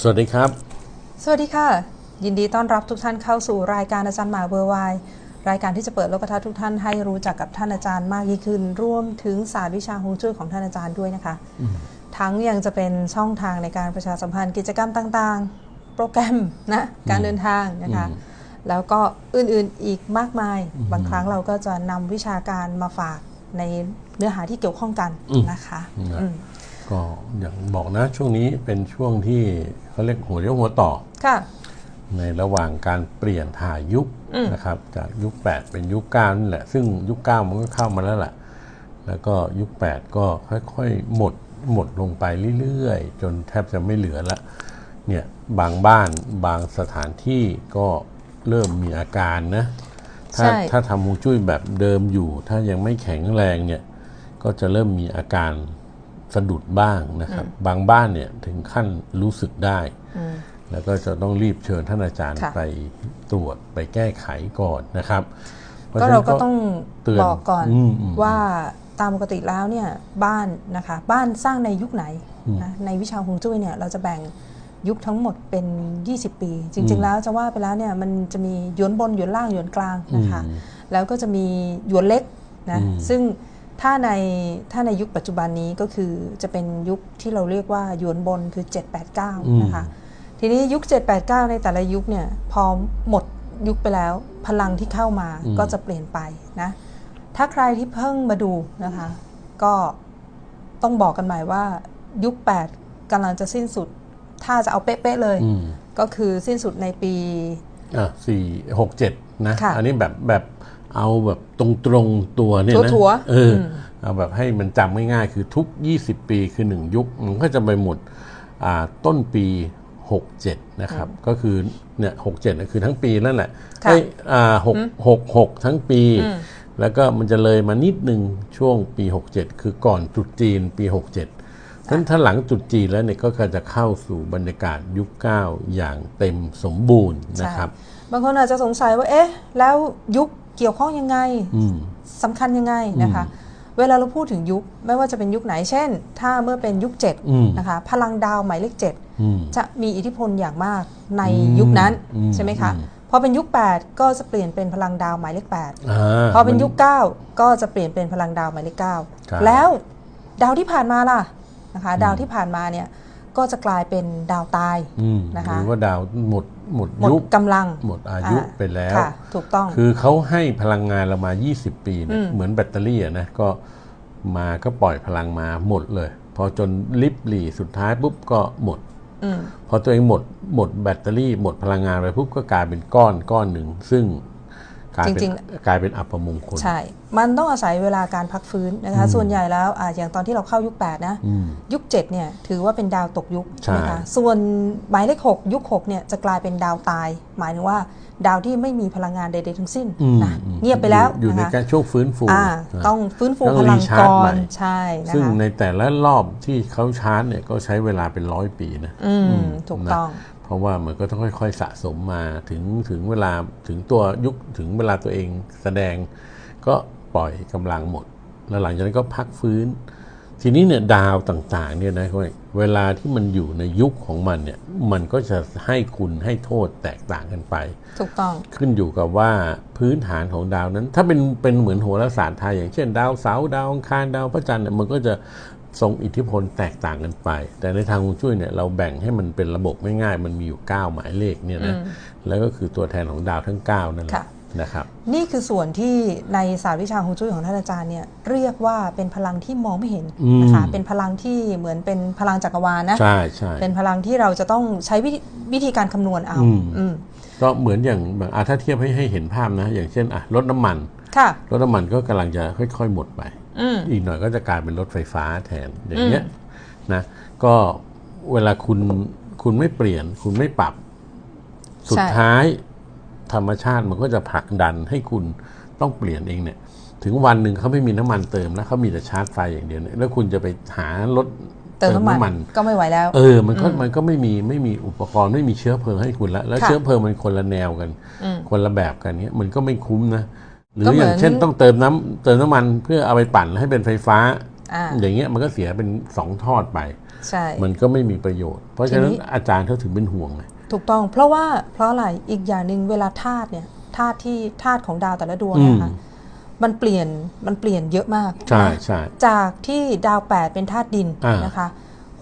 สวัสดีครับ สวัสดีค่ะ ยินดีต้อนรับทุกท่านเข้าสู่รายการอาจารย์หมาเบอร์ไวรายการที่จะเปิดโลกทัศน์ทุกท่านให้รู้จักกับท่านอาจารย์มากยิ่งขึ้นรวมถึงศาสตร์วิชาฮวงจุ้ยของท่านอาจารย์ด้วยนะคะ ทั้งยังจะเป็นช่องทางในการประชาสัมพันธ์กิจกรรมต่างๆ โปรแกรมนะการเดินทางนะคะอืมแล้วก็อื่นๆอีกมากมาย บางครั้งเราก็จะนำวิชาการมาฝากในเนื้อหาที่เกี่ยวข้องกันนะคะอืมอืม ก็อย่างบอกนะช่วงนี้เป็นช่วงที่เขาเรียกหัวเรียวหัวต่อค่ะ ในระหว่างการเปลี่ยนถ่ายยุคอืมนะครับ จากยุค 8 เป็นยุค9นี่แหละ ซึ่งยุค 9 มันก็เข้ามาแล้วแหละแล้วก็ยุค 8 ก็ค่อยๆ หมดหมดลงไปเรื่อยๆ จนแทบจะไม่เหลือละเนี่ยบางบ้านบางสถานที่ก็เริ่มมีอาการนะถ้าใช่ถ้าทำฮวงจุ้ยแบบเดิมอยู่ ถ้ายังไม่แข็งแรงเนี่ย ก็จะเริ่มมีอาการ สะดุดบ้างนะครับ บางบ้านเนี่ยถึงขั้นรู้สึกได้อืมแล้วก็จะต้องรีบเชิญท่านอาจารย์ค่ะไปตรวจไปแก้ไขก่อนนะครับพะก็ฉะนั้นเราก็ต้องเตือนบอกก่อนอืมอืมว่าตามปกติแล้วเนี่ยบ้านนะคะบ้านสร้างในยุคไหนนะในวิชาฮวงจุ้ยเนี่ยเราจะแบ่งยุคทั้งหมดเป็น 20 ปี จริง ๆ แล้วจะว่าไปแล้วเนี่ยมันจะมีหยวนบนหยวนล่างหยวนกลางนะคะอืมแล้วก็จะมีหยวนเล็กนะอืมซึ่ง ถ้าในถ้าในยุคปัจจุบันนี้ก็คือจะเป็นยุคที่เราเรียกว่าหยวนบนคือ 789 นะคะ ทีนี้ยุค 789 ในแต่ละยุคเนี่ยพอหมดยุคไปแล้ว พลังที่เข้ามาอืมก็จะเปลี่ยนไปนะ ถ้าใครที่เพิ่งมาดูนะคะ ก็ต้องบอกกันใหม่ว่ายุค 8กำลังจะสิ้นสุด ถ้าจะเอาเป๊ะๆเลยอืมก็คือสิ้นสุดในปีอะสี่หกเจ็ดนะค่ะอันนี้แบบแบบ เอาแบบตรงตรงๆตัวเนี่ยนะถั่วๆเอออมเอาแบบให้มันจำง่ายๆคือทุก 20 ปีคือหนึ่งยุค มันก็จะไปหมดอ่าต้นปี 67 นะครับ ก็คือเนี่ยหกเจ็ดคือทั้งปีนั่นแหละค่ะเอ้ยอ่าหกหกหกทั้งปีอืมแล้วก็มันจะเลยมานิดหนึ่งช่วงปี 67 คือก่อนตรุษจีนปี 67นั้นถ้าหลังตรุษจีนแล้วเนี่ยก็จะเข้าสู่บรรยากาศยุคเก้าอย่างเต็มสมบูรณ์นะครับใช่บางคนอาจจะสงสัยว่าเอ๊ะ แล้วยุค เกี่ยวข้องยังไงอืมสำคัญยังไงนะคะ เวลาเราพูดถึงยุคไม่ว่าจะเป็นยุคไหนเช่น ถ้าเมื่อเป็นยุคอืม7นะคะพลังดาวหมายเลขอืม7จะมีอิทธิพลอย่างมากในอืมยุคนั้นอืมใช่ไหมคะอืมพอเป็นยุค 8 ก็จะเปลี่ยนเป็นพลังดาวหมายเลข8าพอเป็นยุคมั9ก็จะเปลี่ยนเป็นพลังดาวหมายเลขครับ9แล้วดาวที่ผ่านมาล่ะนะคะ ดาวที่ผ่านมาเนี่ยก็จะกลายเป็นดาวตายอืมนะคะหรือว่าดาวหมด หมดหมดยุคกำลังหมดอายุอ่าไปแล้ว ค่ะถูกต้อง คือเขาให้พลังงานเรามา 20 ปีเนี่ยอืม เหมือนแบตเตอรี่อะนะก็มาก็ปล่อยพลังมาหมดเลย พอจนลิบหลีสุดท้ายปุ๊บก็หมดอืมพอตัวเองหมดหมดแบตเตอรี่หมดพลังงานไปปุ๊บก็กลายเป็นก้อนก้อนหนึ่ง ซึ่ง กลายเป็นจริงกลายเป็นอัปมงคล ใช่ มันต้องอาศัยเวลาการพักฟื้นนะคะ ส่วนใหญ่แล้วอะอย่างตอนที่เราเข้ายุค 8 นะอืมยุค 7 เนี่ย ถือว่าเป็นดาวตกยุคใช่ไหมคะส่วนหมายเลข 6 ยุค 6 เนี่ยจะกลายเป็นดาวตาย หมายถึงว่าดาวที่ไม่มีพลังงานใดๆทั้งสิ้นอืมนะอืมเงียบไปแล้วอยู่อยู่ในนะคะการช่วงฟื้นฟูอ่านะต้องฟื้นฟูต้องพลังรีชาร์จก่อใหม่นใช่นะซึ่งคะในแต่ละรอบที่เขาชาร์จเนี่ยก็ใช้เวลาเป็นร้อยปีนะอืมถูกต้องเพ ราะว่ามันก็ต้องค่อย ๆ สะสมมาถึงถึงเวลาถึงตัวยุคถึงเวลาตัวเองแสดงก็ปล่อยกำลังหมด แล้วหลังจากนั้นก็พักฟื้น ทีนี้เนี่ยดาวต่างๆเนี่ยนะค่อยเวลาที่มันอยู่ในยุคของมันเนี่ยมันก็จะให้คุณให้โทษแตกต่างกันไป ถูกต้องขึ้นอยู่กับว่าพื้นฐานของดาวนั้น ถ้าเป็นเป็นเหมือนโหราศาสตร์ไทยอย่างเช่น ดาวเสาร์ดาวอังคารดาวพระจันทร์เนี่ยมันก็จะ ทรงอิทธิพลแตกต่างกันไป แต่ในทางฮวงจุ้ยเนี่ยเราแบ่งให้มันเป็นระบบง่ายๆ มันมีอยู่ 9 หมายเลขเนี่ยนะแล้วก็คือตัวแทนของดาวทั้ง 9 นั่นแหละค่ะนะครับนี่คือส่วนที่ในศาสตร์วิชาฮวงจุ้ยของท่านอาจารย์เนี่ยเรียกว่าเป็นพลังที่มองไม่เห็นอืมนะคะเป็นพลังที่เหมือนเป็นพลังจักรวาลนะใช่ใช่เป็นพลังที่เราจะต้องใช้วิธีวิธีการคำนวณเอาอืมอืมก็เหมือนอย่างแบบอะถ้าเทียบให้ให้เห็นภาพนะ อย่างเช่นอะรถน้ำมันค่ะรถน้ำมันก็กำลังจะค่อย ๆ หมดไป อืมอีกหน่อยก็จะกลายเป็นรถไฟฟ้าแทนอย่างเงี้ยนะก็เวลาคุณคุณไม่เปลี่ยน คุณไม่ปรับ สุดท้าย ธรรมชาติมันก็จะผลักดันให้คุณต้องเปลี่ยนเองเนี่ย ถึงวันหนึ่งเขาไม่มีน้ำมันเติมแล้วเขามีแต่ชาร์จไฟอย่างเดียวเนี่ยแล้วคุณจะไปหารถเติมน้ำมันก็ไม่ไหวแล้ว เออ มันก็มันก็ไม่มีไม่มีอุปกรณ์ไม่มีเชื้อเพลิงให้คุณละแล้วค่ะเชื้อเพลิงมันคนละแนวกันอืมคนละแบบกันเนี้ยมันก็ไม่คุ้มนะ หรือก็เหมืออนย่างเช่นต้องเติมน้ำเติมน้ำมันเพื่อเอาไปปั่นให้เป็นไฟฟ้าอ่าอย่างเงี้ยมันก็เสียเป็นสองทอดไปใช่มันก็ไม่มีประโยชน์ เพราะฉะนั้นทีนี้อาจารย์เขาถึงเป็นห่วงไงถูกต้องเพราะว่าเพราะอะไรอีกอย่างหนึ่งเวลาธาตุเนี่ยธาตุที่ธาตุของดาวแต่ละดวงเนี่ยนะคะอืมมันเปลี่ยนมันเปลี่ยนเยอะมากใช่นะใช่จากที่ดาวแปดเป็นธาตุดินอ่านนะคะ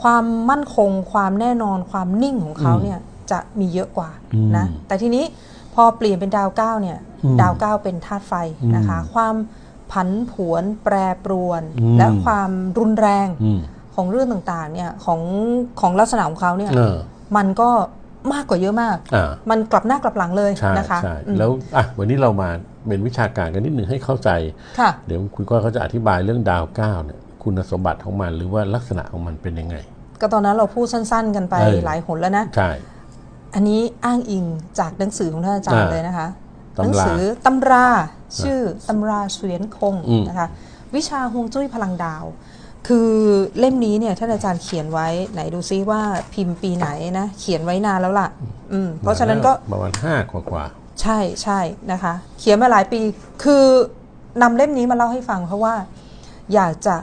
ความมั่นคงความแน่นอนความนิ่งของเขาอืมเนี่ยจะมีเยอะกว่าอืมนะแต่ทีนี้ พอเปลี่ยนเป็นดาวเก้าเนี่ยอืมดาวเก้าเป็นธาตุไฟนะคะอืมความผันผวนแปรปรวนอืมและความรุนแรงอืมของเรื่องต่างๆเนี่ยของของลักษณะของเขาเนี่ยเออมันก็มากกว่าเยอะมากอ่ามันกลับหน้ากลับหลังเลยใช่นะคะใช่อืมแล้วอะวันนี้เรามาเป็นวิชาการกันนิดหนึ่งให้เข้าใจค่ะเดี๋ยวคุณก้อยเขาจะอธิบายเรื่องดาวเก้าเนี่ยคุณสมบัติของมันหรือว่าลักษณะของมันเป็นยังไง ก็ตอนนั้นเราพูดสั้น ๆ กันไปเออหลายหนแล้วนะ ใช่ อันนี้อ้างอิงจากหนังสือของท่านอาจารย์อ่าเลยนะคะตำราหนัสือตำราชื่อตำราเสวียนคงอืมนะคะ วิชาฮวงจุ้ยพลังดาว คือเล่มนี้เนี่ยท่านอาจารย์เขียนไว้ไหนดูซิว่าพิมพ์ปีไหนนะ เขียนไว้นานแล้วล่ะ อืม เพราะฉะนั้นก็ประมาณห้ากว่ากว่าใช่ใช่นะคะ เขียนมาหลายปีคือนำเล่มนี้มาเล่าให้ฟังเพราะว่าอยากจะ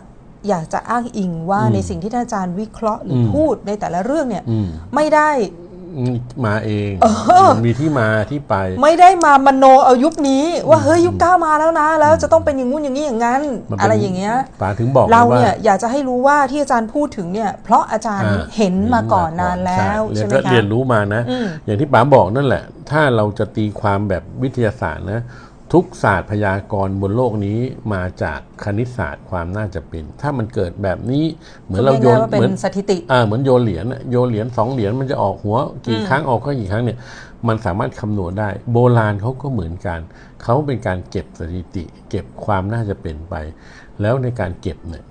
อยากจะอ้างอิงว่าอืมในสิ่งที่ท่านอาจารย์วิเคราะห์หรืออมพูดในแต่ละเรื่องเนี่ยอืมไม่ได้อื มมาเองอมันมีที่มาที่ไป ไม่ได้มามโนเอายุคนี้ ว่าเฮ้ยยุคเก้ามาแล้วนะ แล้วจะต้องเป็นอย่างงู้นอย่างนี้อย่างนั้นมันเป็นอะไรอย่างเงี้ยป๋าถึงบอกเราลว่าเนี่ยอยากจะให้รู้ว่าที่อาจารย์พูดถึงเนี่ย เพราะอาจารย์อ่าเห็นมาก่อนนานแล้วใช่ใช่ไหมก็คะเรียนรู้มานะอืมอย่างที่ป๋าบอกนั่นแหละ ถ้าเราจะตีความแบบวิทยาศาสตร์นะ ทุกศาสตร์พยากรณ์บนโลกนี้มาจากคณิตศาสตร์ความน่าจะเป็น ถ้ามันเกิดแบบนี้เหมือนเราโยนพูดง่ายๆว่าเป็เหมือนนสถิติอ่าเหมือนโยนเหรียญน่ะโยนเหรียญสองเหรียญมันจะออกหัวกี่อืมครั้งออกก็กี่ครั้งเนี่ย มันสามารถคำนวณได้ โบราณเขาก็เหมือนกันเขาเป็นการเก็บสถิติ เก็บความน่าจะเป็นไป แล้วในการเก็บเนี่ย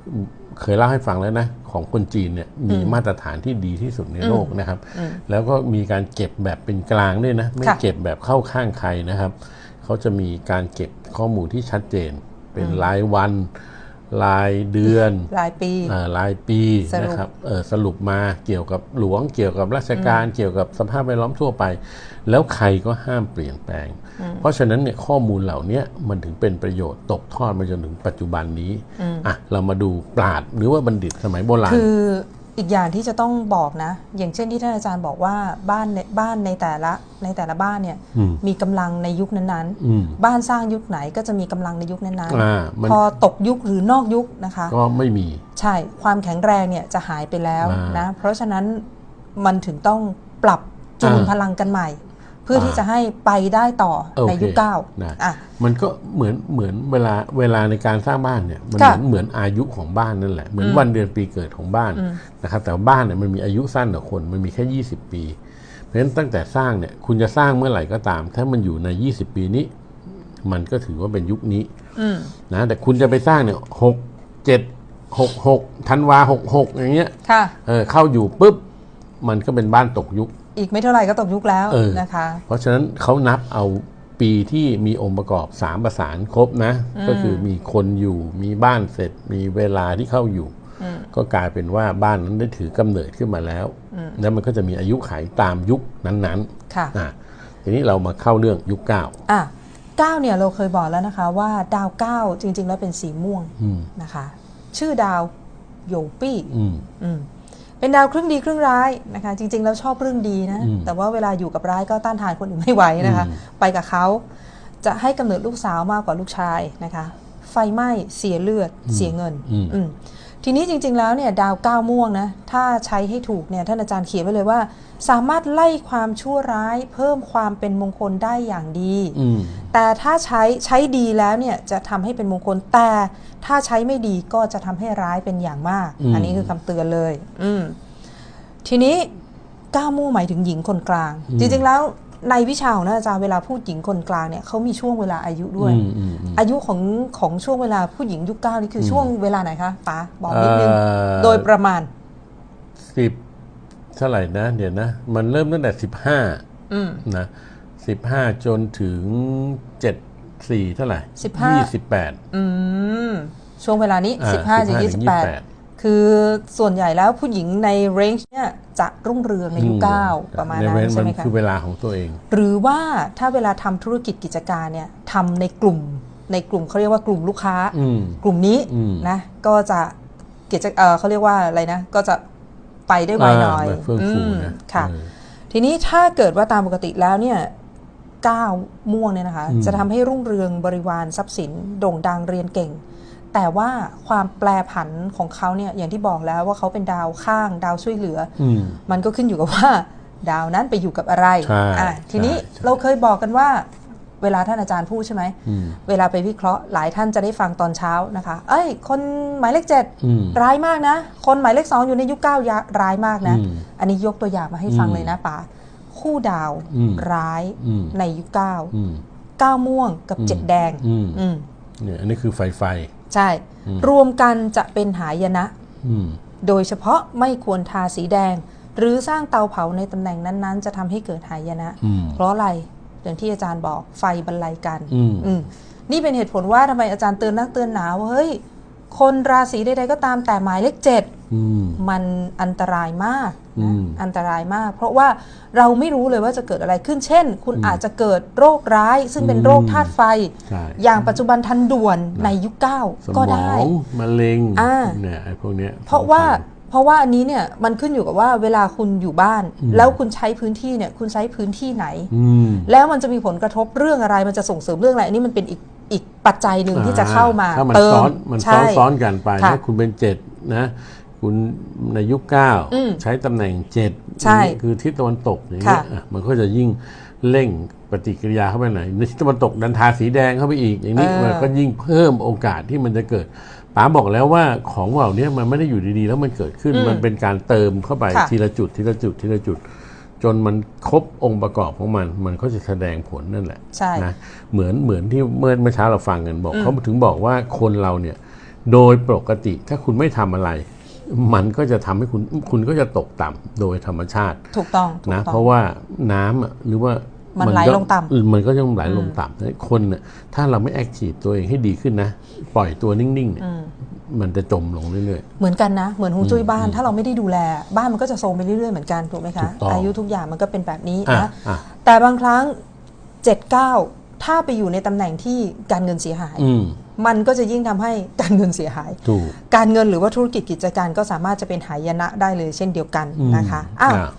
เคยเล่าให้ฟังแล้วนะของคนจีนเนี่ยมีมาตรฐานที่ดีที่สุดในโลกนะครับอืมแล้วก็มีการเก็บแบบเป็นกลางด้วยนะ ไม่ค่ะเก็บแบบเข้าข้างใครนะครับ เขาจะมีการเก็บข้อมูลที่ชัดเจน เป็นรายวัน รายเดือนรายปีอ่ารายปีสรุปนะครับเออสรุปมาเกี่ยวกับหลวงเกี่ยวกับราชการเกี่ยวกับสภาพแวดล้อมทั่วไป แล้วใครก็ห้ามเปลี่ยนแปลง เพราะฉะนั้นเนี่ยข้อมูลเหล่านี้มันถึงเป็นประโยชน์ตกทอดมาจนถึงปัจจุบันนี้อะเรามาดูปราดหรือว่าบัณฑิตสมัยโบราณคือ อีกอย่างที่จะต้องบอกนะ อย่างเช่นที่ท่านอาจารย์บอกว่าบ้านในบ้านในแต่ละในแต่ละบ้านเนี่ยอืมมีกำลังในยุคนั้นอืมๆบ้านสร้างยุคไหนก็จะมีกำลังในยุคนั้นอ่ามันพอตกยุคหรือนอกยุคนะคะ ก็ไม่มีใช่ความแข็งแรงเนี่ยจะหายไปแล้วอ่านนะเพราะฉะนั้นมันถึงต้องปรับจูนอ่าพลังกันใหม่ เพื่อที่อ่าจะให้ไปได้ต่อโอเคในยุคเก้านะอะมันก็เหมือนเหมือนเวลาเวลาในการสร้างบ้านเนี่ยมันเหค่ะมือนเหมือนอายุของบ้านนั่นแหละเหมือนอืมวันเดือนปีเกิดของบ้านอืมนะครับแต่ว่าบ้านเนี่ยมันมีอายุสั้นกว่าคนมันมีแค่ 20 ปี เพราะฉะนั้นตั้งแต่สร้างเนี่ยคุณจะสร้างเมื่อไหร่ก็ตาม ถ้ามันอยู่ใน 20 ปีนี้ มันก็ถือว่าเป็นยุคนี้อืมนะแต่คุณจะไปสร้างเนี่ยหกเจ็ดหกหกธันวาหกหกอย่างเงี้ยค่ะเออเข้าอยู่ปุ๊บมันก็เป็นบ้านตกยุค อีกไม่เท่าไหร่ก็ตกยุคแล้วเออนะคะ เพราะฉะนั้นเขานับเอาปีที่มีองค์ประกอบสามประสานครบนะ ก็คือมีคนอยู่มีบ้านเสร็จ มีเวลาที่เข้าอยู่อืมก็กลายเป็นว่าบ้านนั้นได้ถือกำเนิดขึ้นมาแล้ว แล้วมันก็จะมีอายุขัยตามยุคนั้นค่ะๆอะทีนี้เรามาเข้าเรื่องยุคเก้าอะเก้าเนี่ยเราเคยบอกแล้วนะคะว่าดาวเก้าจริง ๆ แล้วเป็นสีม่วงอืมนะคะ ชื่อดาวโยปี้อืมอืม เป็นดาวครึ่งดีครึ่งร้ายนะคะ จริง ๆ แล้วชอบเรื่องดีนะอืมแต่ว่าเวลาอยู่กับร้ายก็ต้านทานคนอื่นไม่ไหวนะคะอืมไปกับเขาจะให้กำเนิดลูกสาวมากกว่าลูกชายนะคะ ไฟไหม้เสียเลือดเสียเงินอืมอืม ทีนี้จริง ๆ แล้วเนี่ยดาวเก้าม่วงนะ ถ้าใช้ให้ถูกเนี่ยท่านอาจารย์เขียนไว้เลยว่า สามารถไล่ความชั่วร้ายเพิ่มความเป็นมงคลได้อย่างดีอืมแต่ถ้าใช้ใช้ดีแล้วเนี่ยจะทำให้เป็นมงคล แต่ถ้าใช้ไม่ดีก็จะทำให้ร้ายเป็นอย่างมากอืมอันนี้คือคำเตือนเลย อืมทีนี้ก้าวมู่หมายถึงหญิงคนกลาง จริง ๆ แล้ว ในวิชาของท่านอาจารย์เวลาพูดหญิงคนกลางเนี่ยเขามีช่วงเวลาอายุด้วยอืมอืมอืมอายุของของช่วงเวลาผู้หญิงยุคเก้านี่คือช่วงเวลาไหนคะป๋าบอกนิดนึงเอ่อโดยประมาณสิบเท่าไหร่นะเดี๋ยวนะ มันเริ่มตั้งแต่สิบห้าอืมนะสิบห้าจนถึงเจ็ดสี่เท่าไหร่15ยี่สิบแปดอืมช่วงเวลานี้อ่าสิบห้าถึง15ยี่สิบแปด28 คือส่วนใหญ่แล้วผู้หญิงในเรนจ์เนี่ยจะรุ่งเรืองในยุคเก้าประมาณในนั้เว้นใช่ไหมมันคะคือเวลาของตัวเอง หรือว่าถ้าเวลาทำธุรกิจกิจการเนี่ยทำในกลุ่มในกลุ่มเขาเรียกว่ากลุ่มลูกค้าอืมกลุ่มนี้อืมนะก็จะกิจเอ่อเขาเรียกว่าอะไรนะ ก็จะไปได้ไวหน่อยาเฟื่องฟูอืมนะค่ะเออทีนี้ถ้าเกิดว่าตามปกติแล้วเนี่ยก้าวม่วงเนี่ยนะคะอืมจะทำให้รุ่งเรืองบริวารทรัพย์สินโด่งดังเรียนเก่ง แต่ว่าความแปรผันของเขาเนี่ยอย่างที่บอกแล้วว่าเขาเป็นดาวข้างดาวช่วยเหลืออืมมันก็ขึ้นอยู่กับว่า ดาวนั้นไปอยู่กับอะไรใช่อะทีนี้ใช่ใช่ เราเคยบอกกันว่า เวลาท่านอาจารย์พูดใช่ไหม อืม เวลาไปวิเคราะห์หลายท่านจะได้ฟังตอนเช้านะคะ เอ้ย คนหมายเลขเจ็ดอืม ร้ายมากนะ คนหมายเลขสองอยู่ในยุคเก้ายะร้ายมากนะ อืมอันนี้ยกตัวอย่างมาให้ฟังอืมเลยนะป๋าคู่ดาวอืม ร้ายอืมในยุคเก้าอืม เก้าม่วงกับอืม เจ็ดแดงอืมอืมเนี่ยอันนี้คือไฟไฟ ใช่อืมรวมกันจะเป็นหายนะอืมโดยเฉพาะไม่ควรทาสีแดง หรือสร้างเตาเผาในตำแหน่งนั้นๆ จะทำให้เกิดหายนะอืมเพราะอะไรอย่างที่อาจารย์บอกไฟบรรลัยกันอืมอืมนี่เป็นเหตุผลว่าทำไมอาจารย์เตือนนักเตือนหนาว่าเฮ้ยคนราศีใดๆก็ตามแต่หมายเลขเจ็ดอื มมันอันตรายมากอืนะมอันตรายมาก เพราะว่าเราไม่รู้เลยว่าจะเกิดอะไรขึ้น เช่น คุณอืมอาจจะเกิดโรคร้าย ซึ่งเป็นอืมโรคธาตุไฟใช่อย่างปัจจุบันทันด่วนในยุคเก้าสมก็อได้งมะเร็งอ่าเนี่ยไอ้พวกเนี้ยเพราะว่าสำคัญเพราะว่าอันนี้เนี่ยมันขึ้นอยู่กับว่าเวลาคุณอยู่บ้านอืมแล้วคุณใช้พื้นที่เนี่ยคุณใช้พื้นที่ไหนอืมแล้วมันจะมีผลกระทบเรื่องอะไรมันจะส่งเสริมเรื่องอะไรอันนี้มันเป็นอีกอีกปัจจัยหนึ่งที่จะเข้ามาถ้ามันเติมซ้อนมันซ้ใช่อนซ้อนกันไปค่ะนะคุณเป็นเจ็ดนะ คุณในยุคเก้าอืมใช้ตำแหน่งเจ็ดใช่อย่างนี้คือทิศตะวันตกอย่างเงี้ยค่ะอะมันก็จะยิ่งเร่งปฏิกิริยาเข้าไปไหนในทิศตะวันตกดันทาสีแดงเข้าไปอีก อย่างนี้เออมันก็ยิ่งเพิ่มโอกาสที่มันจะเกิดป๋าบอกแล้วว่าของเหล่านี้มันไม่ได้อยู่ดีๆ แล้วมันเกิดขึ้นอืมมันเป็นการเติมเข้าไปค่ะทีละจุดทีละจุดทีละจุด จนมันครบองค์ประกอบของมัน มันก็จะแสดงผลนั่นแหละใช่นะเหมือนเหมือนที่เมื่อเมื่อเช้าเราฟังกันบอกอืมเขาถึงบอกว่าคนเราเนี่ยโดยปกติถ้าคุณไม่ทำอะไร มันก็จะทำให้คุณคุณก็จะตกต่ำโดยธรรมชาติ ถูกต้องถูกนะต้องเพราะว่าน้ำอะหรือว่ามัมันไหลก็ลงต่ำเออมันก็ยังไหลลงต่ำนะคนน่ะถ้าเราไม่แอคทีฟตัวเองให้ดีขึ้นนะ ปล่อยตัวนิ่งๆเนี่ยอืมมันจะจมลงเรื่อยเหมือนกันนะ เหมือนฮวงจุ้ยบ้าน ถ้าเราไม่ได้ดูแล บ้านมันก็จะโทรมไปเรื่อยๆ เหมือนกัน ถูกไหมถูคะกต้องอายุทุกอย่างมันก็เป็นแบบนี้ๆอะนะอะแต่บางครั้ง 7 9 ถ้าไปอยู่ในตำแหน่งที่การเงินเสียหายอื มมันก็จะยิ่งทำให้การเงินเสียหายถูกการเงินหรือว่าธุรกิจกิจการก็สามารถจะเป็นหายนะได้เลยเช่นเดียวกันอืมนะคะอ้าวอะ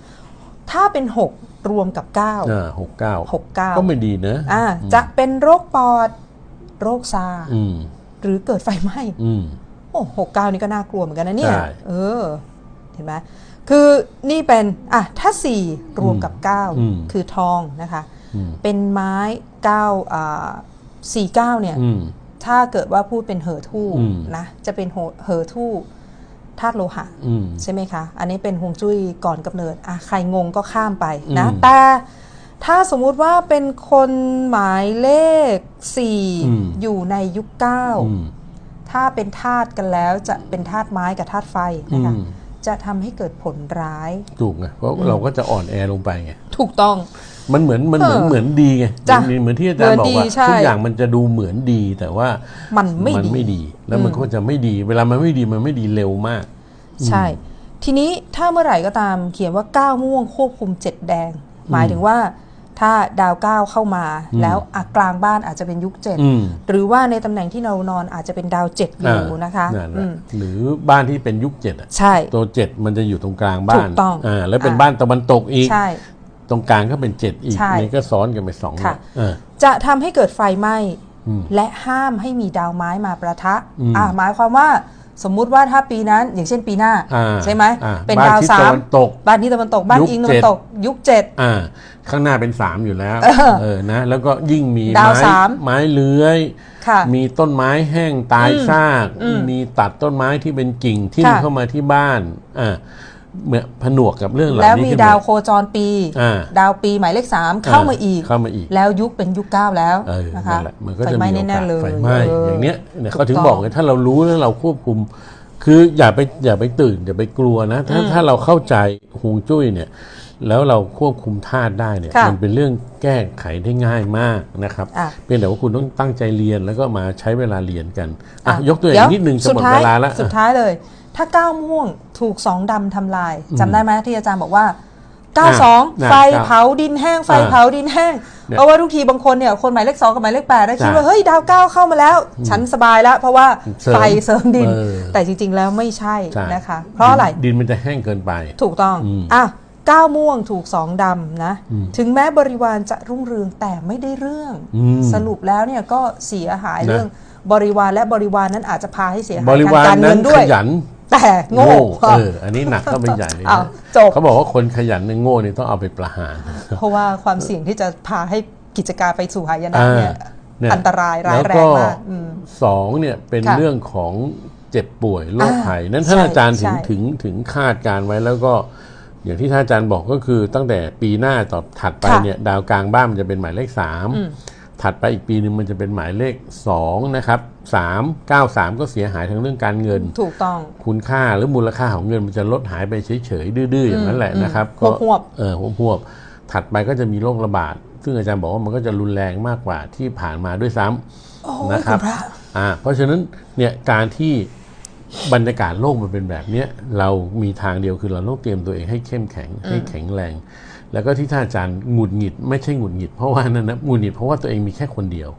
ถ้าเป็น 6 รวมกับ9อ่าหกเก้า6 9ก็ไม่ดีนะอ่าจะเป็นโรคปอดโรคซาอืมหรือเกิดไฟไหม้อืมโอ้หกเก้านี่ก็น่ากลัวเหมือนกันนะเนี่ยใช่เออเห็นไหมคือนี่เป็นอะถ้าสี่รวมกับเก้าอืมคือทองนะคะอืมเป็นไม้เก้าอ่าสี่เก้าเนี่ยอืม ถ้าเกิดว่าพูดเป็นเหอทู่อืมนะจะเป็นโหเหอทู่ธาตุโลหะอืมใช่ไหมคะ อันนี้เป็นฮวงจุ้ยก่อนกำเนิดอะใครงงก็ข้ามไปนะอืมแต่ถ้าสมมุติว่าเป็นคนหมายเลขสี่อืมอยู่ในยุคเก้าอืมถ้าเป็นธาตุกันแล้วจะเป็นธาตุไม้กับธาตุไฟอืนะคะม จะทำให้เกิดผลร้าย ถูกไงเพราะเราก็จะอ่อนแอลงไปไงถูกต้อง มันเหมือนมันเหมือนเออเหมือนดีไงจ้ะเหมือนเหมือนที่อาจารย์บอกว่าเหมือนดีใช่ทุกอย่างมันจะดูเหมือนดีแต่ว่ามันไม่มันดีไม่ดี แล้วมันอืมก็จะไม่ดี เวลามันไม่ดีมันไม่ดีเร็วมาก ใช่ ทีนี้ถ้าเมื่อไหร่ก็ตามเขียนว่าก้าวม่วงควบคุมเจ็ดแดง หมายถึงว่า ถ้าดาวเก้าเข้ามาอืมแล้วอากลางบ้านอาจจะเป็นยุคเจ็ดอืมหรือว่าในตำแหน่งที่เรานอนอาจจะเป็นดาวเจ็ดอยู่นะคะนั่นแหอืละมหรือบ้านที่เป็นยุคเจ็ดอะใช่ตัวเจ็ดมันจะอยู่ตรงกลางบ้านถูกต้องอ่าแล้วเป็นอ่าบ้านตะวันตกอีกใช่ตรงกลางก็เป็นเจ็ดอีกใช่นี่ก็ซ้อนกันไปสองค่ะละเออจะทำให้เกิดไฟไหม้อืมและห้ามให้มีดาวไม้มาประทะอืมอ่าหมายความว่า สมมุติว่าถ้าปีนั้นอย่างเช่นปีหน้าอ่าใช่ไหมอ่เป็นบ้ดาวทิศสาตะมวันตกบ้านที่ตะวันตกบ้านยุคอิงตะเจ็วันดตกยุคเจ็ดอ่าข้างหน้าเป็นสามอยู่แล้วเออเออนะแล้วก็ยิ่งมีดาวไม้สามไม้เลื้อยค่ะมีต้นไม้แห้งตายอืมซากอืมมีตัดต้นไม้ที่เป็นกิ่งทิ่มค่ะเข้ามาที่บ้านอ่า เหมือนผนวกกับเรื่องเหล่าแล้วนี้มีขึ้นดาวโคจรปี อ่าดาวปีหมายเลขสามเข้ามาอีก เข้ามาอีก แล้วยุคเป็นยุคเก้าแล้วเออนะคะนั่นแหละมันก็ไฟจะไหม้มีโอกาแน่สๆเลยไฟไหม้เอย่างเนี้ยเนี่ยถูเขากถึงต้องบอกไงถ้าเรารู้แล้วเราควบคุม คืออย่าไปอย่าไปตื่นอย่าไปกลัวนะถ้าอืมถ้าเราเข้าใจฮวงจุ้ยเนี่ย แล้วเราควบคุมธาตุได้เนี่ยค่ะมันเป็นเรื่องแก้ไขได้ง่ายมากนะครับอะ เพียงแต่ว่าคุณต้องตั้งใจเรียนแล้วก็มาใช้เวลาเรียนกันอะอะยกตัวอย่างนิดนึงจะสุหมดท้ายเวลาแล้วสุดท้ายเลย ถ้าก้าวม่วงถูกสองดำทำลายจำได้ไหมที่อาจารย์บอกว่าอะ92น่ะไฟครับเผาดินแห้งไฟอะเผาดินแห้งเนี่ยเพราะว่าทุกทีบางคนเนี่ยคนหมายเลขสองกับหมายเลขแปดนะคิดว่าใช่เฮ้ยดาวเก้าเข้ามาแล้ว ฉันสบายแล้ว เพราะว่าเสริมไฟเสริมดินเออแต่จริง ๆ แล้วไม่ใช่ใช่นะคะ เพราะอะไรดินมันจะแห้งเกินไป ถูกต้องอืมอะก้าวม่วงถูกสองดำนะอืมถึงแม้บริวารจะรุ่งเรืองแต่ไม่ได้เรื่องอืมสรุปแล้วเนี่ยก็เสียหายนะเรื่องบริวารและบริวารนั้นอาจจะพาให้เสียหายบริวารทางการนั้เงินนด้ขวยยัน แต่โง่เอออันนี้หนักเข้าไปใหญ่เลยอ้าวนะจบเขาบอกว่าคนขยันเนี่ยโง่เนี่ยต้องเอาไปประหาร เพราะว่าความเสี่ยงที่จะพาให้กิจการไปสู่หายนะเนี่ยอ่าเนี่ยอันตรายร้ายแรงมากอืมสองเนี่ยเป็นค่ะเรื่องของเจ็บป่วยโรคอ่าภัยนั้นท่านใช่อาจารย์ถึงใช่ถึงถึงคาดการไว้แล้วก็ อย่างที่ท่านอาจารย์บอกก็คือตั้งแต่ปีหน้าต่อถัดไปค่ะเนี่ยดาวกลางบ้านมันจะเป็นหมายเลขสามอืม ถัดไปอีกปีหนึ่งมันจะเป็นหมายเลขสองนะครับสามเก้าสามก็เสียหายทางเรื่องการเงิน ถูกต้องคุณค่าหรือมูลค่าของเงินมันจะลดหายไปเฉยๆ ดื้อๆ อย่างนั้นแหละอืมนะครับหวบหวบเออหวบหวบถัดไปก็จะมีโรคระบาด ซึ่งอาจารย์บอกว่ามันก็จะรุนแรงมากกว่าที่ผ่านมาด้วยซ้ำโอ้ยนะครับคุณพระอ่าเพราะฉะนั้นเนี่ยการที่บรรยากาศโลกมันเป็นแบบเนี้ยเรามีทางเดียวคือเราต้องเตรียมตัวเองให้เข้มแข็งให้แข็งแรง แล้วก็ที่ท่านอาจารย์หงุดหงิดไม่ใช่หงุดหงิดเพราะว่านั่นนะหงุดหงิดเพราะว่าตัวเองมีแค่คนเดียว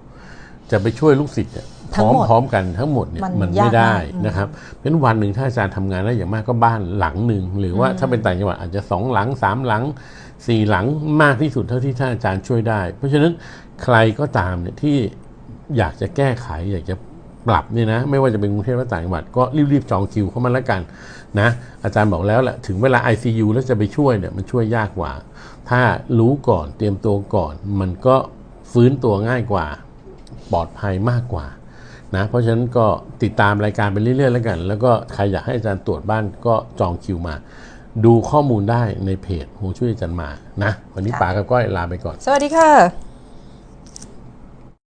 จะไปช่วยลูกศิษย์เนี่ยพทั้งร้อมหมดพร้อมกันทั้งหมดเนี่ยมันมันยากไม่ได้มากอืมนะครับเป็นวันหนึ่งถ้าอาจารย์ทำงานได้อย่างมากก็บ้านหลังหนึ่งหรือว่าถ้าเป็นต่างจังหวัดอาจจะสองหลังสามหลังสี่หลังมากที่สุดเท่าที่ท่านอาจารย์ช่วยได้ เพราะฉะนั้นใครก็ตามเนี่ยที่อยากจะแก้ไขอยากจะ ปรับเนี่ยนะไม่ว่าจะเป็นกรุงเทพหรือต่างจังหวัดก็รีบๆจองคิวเข้ามาแล้วกันนะอาจารย์บอกแล้วแหละถึงเวลา ICU แล้วจะไปช่วยเนี่ยมันช่วยยากกว่า ถ้ารู้ก่อนเตรียมตัวก่อน มันก็ฟื้นตัวง่ายกว่าปลอดภัยมากกว่านะเพราะฉะนั้นก็ติดตามรายการไปเรื่อยๆแล้วกัน แล้วก็ใครอยากให้อาจารย์ตรวจบ้านก็จองคิวมา ดูข้อมูลได้ในเพจหูช่วยอาจารย์มานะ วันนี้ป๋ากับก้อยลาไปก่อน สวัสดีค่ะ